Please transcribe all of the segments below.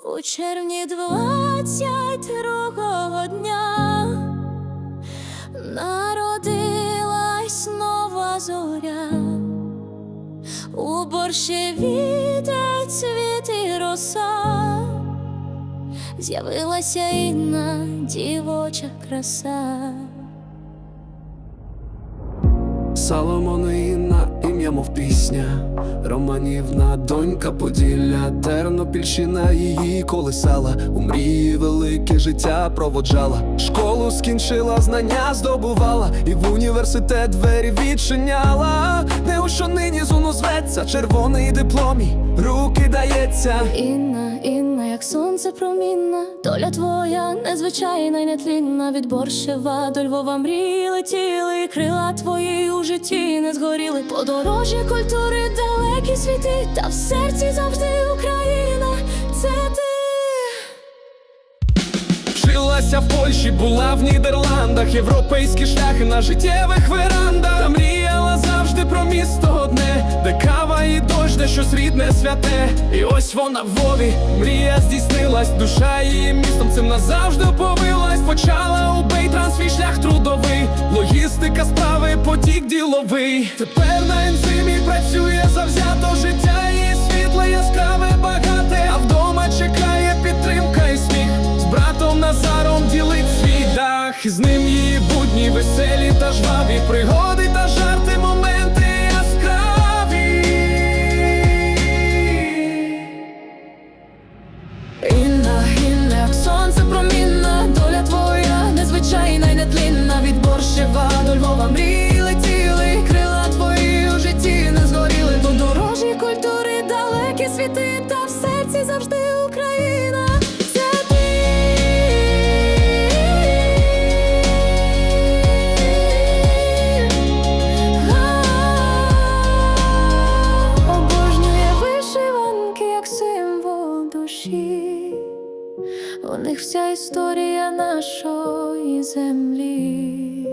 У червні двадцять другого дня народилась нова зоря, у борщевіте цвіт і роса, з'явилася інна дівоча краса. Соломонина, ім'я, мов пісня, Романівна, донька Поділля, Тернопільщина її колисала, у мрії велике життя проводжала, школу скінчила, знання здобувала, і в університет двері відчиняла, не у що нині зуну зветься, червоний дипломі, руки дається. Інна, як сонце промінна, доля твоя незвичайна й нетлінна. Від борщева до Львова мрії летіли, крила твої у житті не згоріли. Подорожі культури, далекі світи, та в серці завжди Україна. Це ти. Вчилася в Польщі, була в Нідерландах, європейські шляхи на життєвих верандах. Та мріяла завжди про місто щось рідне святе. І ось вона в Вові, мрія здійснилась, душа її містом цим назавжди оповилась. Почала у Бейтран свій шлях трудовий, логістика справи, потік діловий. Тепер на ензимі працює завзято життя її світле, яскраве, багате, а вдома чекає підтримка і сміх. З братом Назаром ділить свій дах, і з ним її будні, веселі та жваві пригоди сонце промінна, доля твоя незвичайна й нетлінна. Від борщева до Львова мрії летіли, крила твої у житті не згоріли. Подорожі культури, далекі світи, та в серці завжди Україна. Обожнює вишиванки як символ душі. У них вся історія нашої землі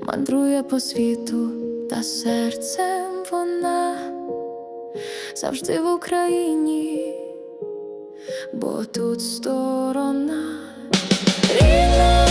мандрує по світу, та серцем вона завжди в Україні, бо тут сторона рідна.